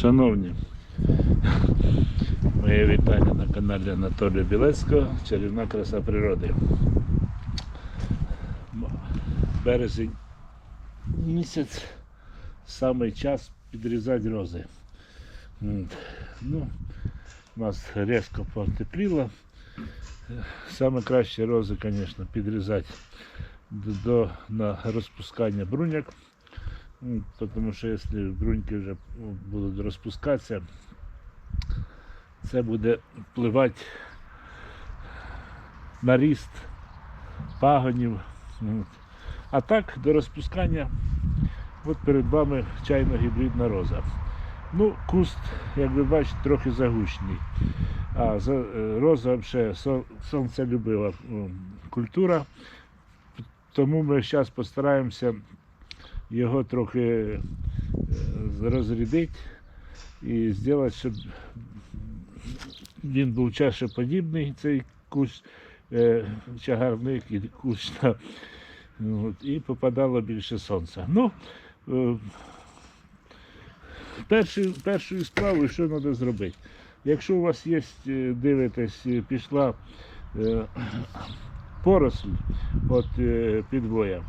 Шановні, моє вітання на каналі Анатолія Білецького, чарівна краса природи. Березень місяць, саме час підрізати рози. Ну, у нас різко потепліло. Саме краще рози, звісно, підрізати до, на розпускання бруньок. Ну, Тому що якщо бруньки вже ну, будуть розпускатися, це буде впливати на ріст пагонів. А так, до розпускання, от перед вами чайно-гібридна роза. Ну, куст, як ви бачите, трохи загущений. А е, роза сон- сонцелюбива культура. Тому ми зараз постараємося його трохи е, розрядити і зробити, щоб він був чашеподібний, цей кущ, е, чагарник і кущ, і попадало більше сонця. Ну, е, першою, справою, що треба зробити? Якщо у вас є, дивитесь, пішла поросль от е, підвоя,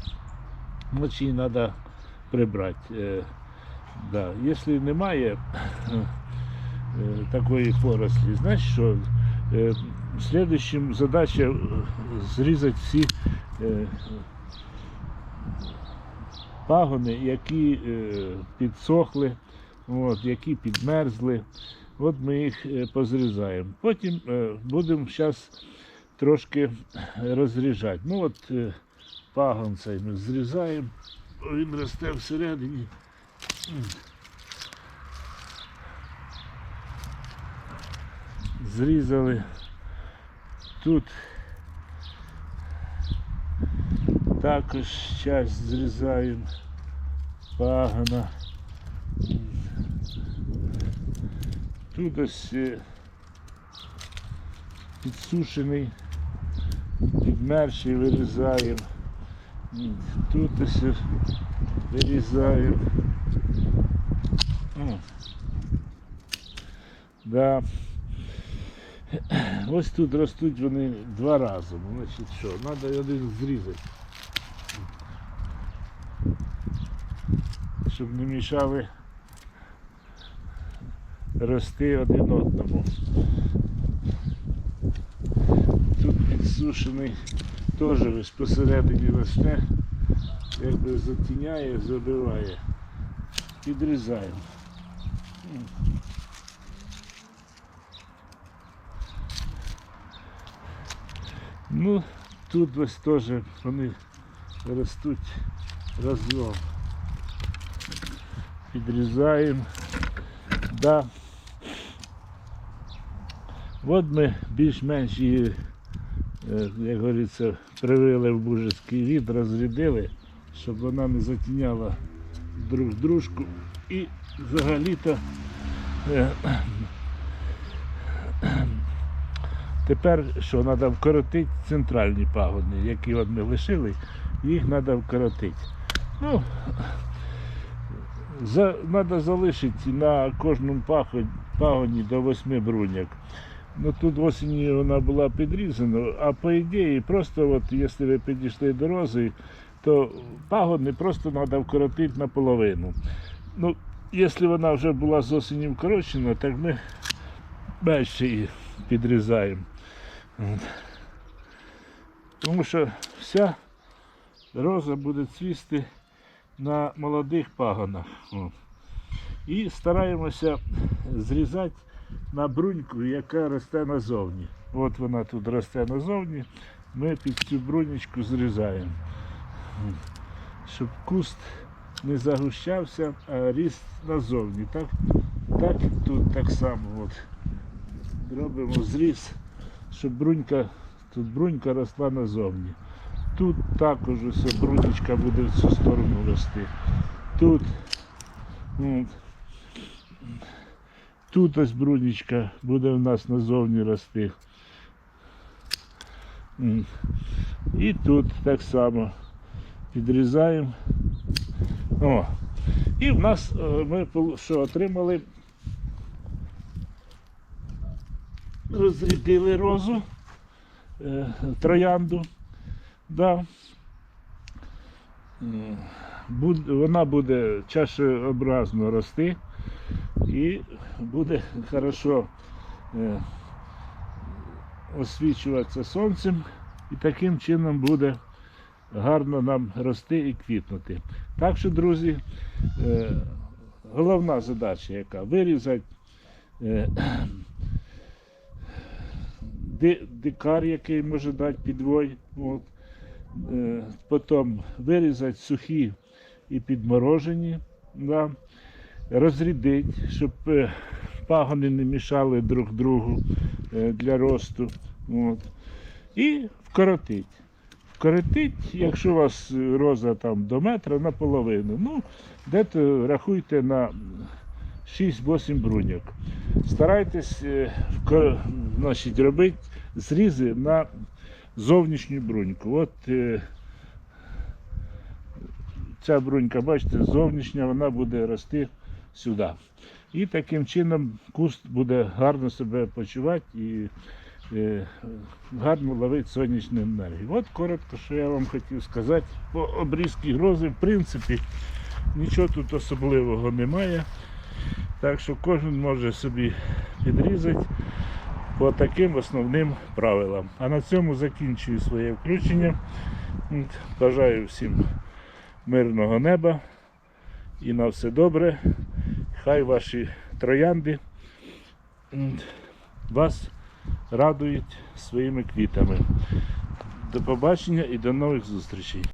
треба прибрати. Е, да. Якщо немає е, такої порослі, значить що е, слідчим задача зрізати всі пагони, які підсохли, от, які підмерзли. От ми їх позрізаємо. Потім будемо зараз трошки розріжати. Ну от пагон цей ми зрізаємо, він росте всередині. Зрізали. Тут також часть зрізаємо пагона. Тут ось е, підсушений, підмерший вирізаємо. Тут ось вирізаємо. О. Да. Ось тут ростуть вони два рази. Ну, Значить що, треба один зрізати. Щоб не мішали рости один одному. Тут підсушений теж ось посередині росте, якби затіняє, забиває. Підрізаємо. Ну, тут ось теж вони ростуть разом. Підрізаємо. Да. От ми більш-менш її, як говориться, привили в бужеський від, розрядили, щоб вона не затіняла друг дружку. І взагалі-то е, тепер що, треба вкоротити центральні пагони, які от ми лишили, їх треба вкоротити. Ну, за, треба залишити на кожному пагоні, до 8 бруньок. Ну тут осінню вона була підрізана, а по ідеї, просто от, якщо ви підійшли до рози, то пагони просто треба вкоротити наполовину. Ну, якщо вона вже була з осені вкорочена, так ми менше її підрізаємо. Тому що вся роза буде цвісти на молодих пагонах. І стараємося зрізати на бруньку, яка росте назовні. От вона тут росте назовні, ми під цю брунечку зрізаємо. Щоб куст не загущався, а ріс назовні. Так, так тут так само. От. Робимо зріз, щоб брунька, тут брунька росла назовні. Тут також ось брунечка буде в цю сторону рости. Тут, от. Тут ось брунічка буде у нас назовні рости. І тут так само підрізаємо. О. І в нас е, ми що отримали, розріпили розу, е, троянду. Да. Вона буде чашеобразно рости і буде хорошо е, освічуватися сонцем, і таким чином буде гарно нам рости і квітнути. Так що, друзі, е, головна задача яка? Вирізати е, дикар, який може дати підвой. От. Потім вирізати сухі і підморожені. Да. Розрідити, щоб е, пагони не мішали друг другу е, для росту. От. І вкоротить. Вкоротить, якщо у вас роза там до метра наполовину. Ну, де-то рахуйте на 6-8 бруньок. Старайтесь е, робити зрізи на зовнішню бруньку. От ця брунька, бачите, зовнішня, вона буде рости сюди. І таким чином куст буде гарно себе почувати і е, гарно ловити сонячну енергію. От коротко, що я вам хотів сказати. По обрізки грози, в принципі, нічого тут особливого немає. Так що кожен може собі підрізати по таким основним правилам. А на цьому закінчую своє включення. Бажаю всім мирного неба і на все добре. Хай ваші троянди вас радують своїми квітами. До побачення і до нових зустрічей.